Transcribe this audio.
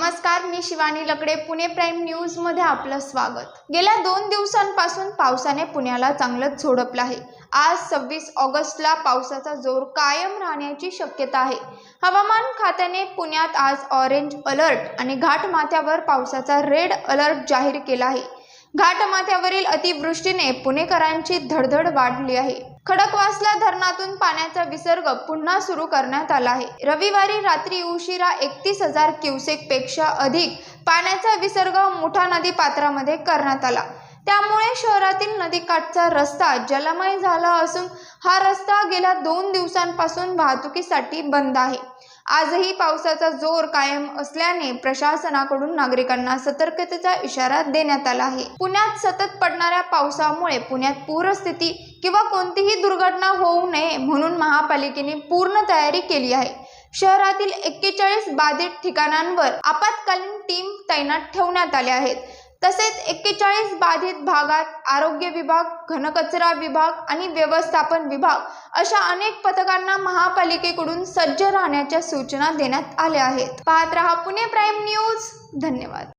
नमस्कार मी शिवानी लकडे पुणे प्राईम न्यूजमध्ये आपलं स्वागत. गेल्या दोन दिवसांपासून पावसाने पुण्याला चांगलंच झोडपलं आहे. आज सव्वीस ऑगस्टला पावसाचा जोर कायम राहण्याची शक्यता आहे. हवामान खात्याने पुण्यात आज ऑरेंज अलर्ट आणि घाटमाथ्यावर पावसाचा रेड अलर्ट जाहीर केला आहे. घाटमाथ्यावरील अतिवृष्टीने पुणेकरांची धडधड वाढली आहे. खडकवासला धरणातून पाण्याचा विसर्ग पुन्हा सुरू करण्यात आला आहे. रविवारी रात्री उशिरा एकतीस हजार क्युसेकपेक्षा अधिक पाण्याचा विसर्ग मुठा नदी पात्रामध्ये करण्यात आला. त्यामुळे शहरातील नदीकाठचा रस्ता जलमय झाला असून हा रस्ता गेल्या दोन दिवसांपासून वाहतुकीसाठी बंद आहे. आजही पावसाचा जोर कायम असल्याने प्रशासनाकडून नागरिकांना सतर्कतेचा इशारा देण्यात आला आहे. पुण्यात सतत पडणाऱ्या पावसामुळे पुण्यात पूरस्थिती किंवा कोणतीही दुर्घटना होऊ नये म्हणून महापालिकेने पूर्ण तयारी केली आहे. शहरातील एक्केचाळीस बाधित ठिकाणांवर आपत्कालीन टीम तैनात ठेवण्यात आल्या आहेत. तसेच एक्केचाळीस बाधित भागात आरोग्य विभाग घनकचरा विभाग आणि व्यवस्थापन विभाग अशा अनेक पथकांना महापालिकेकडून सज्ज राहण्याच्या सूचना देण्यात आल्या आहेत. पाहत रहा पुणे प्राईम न्यूज. धन्यवाद.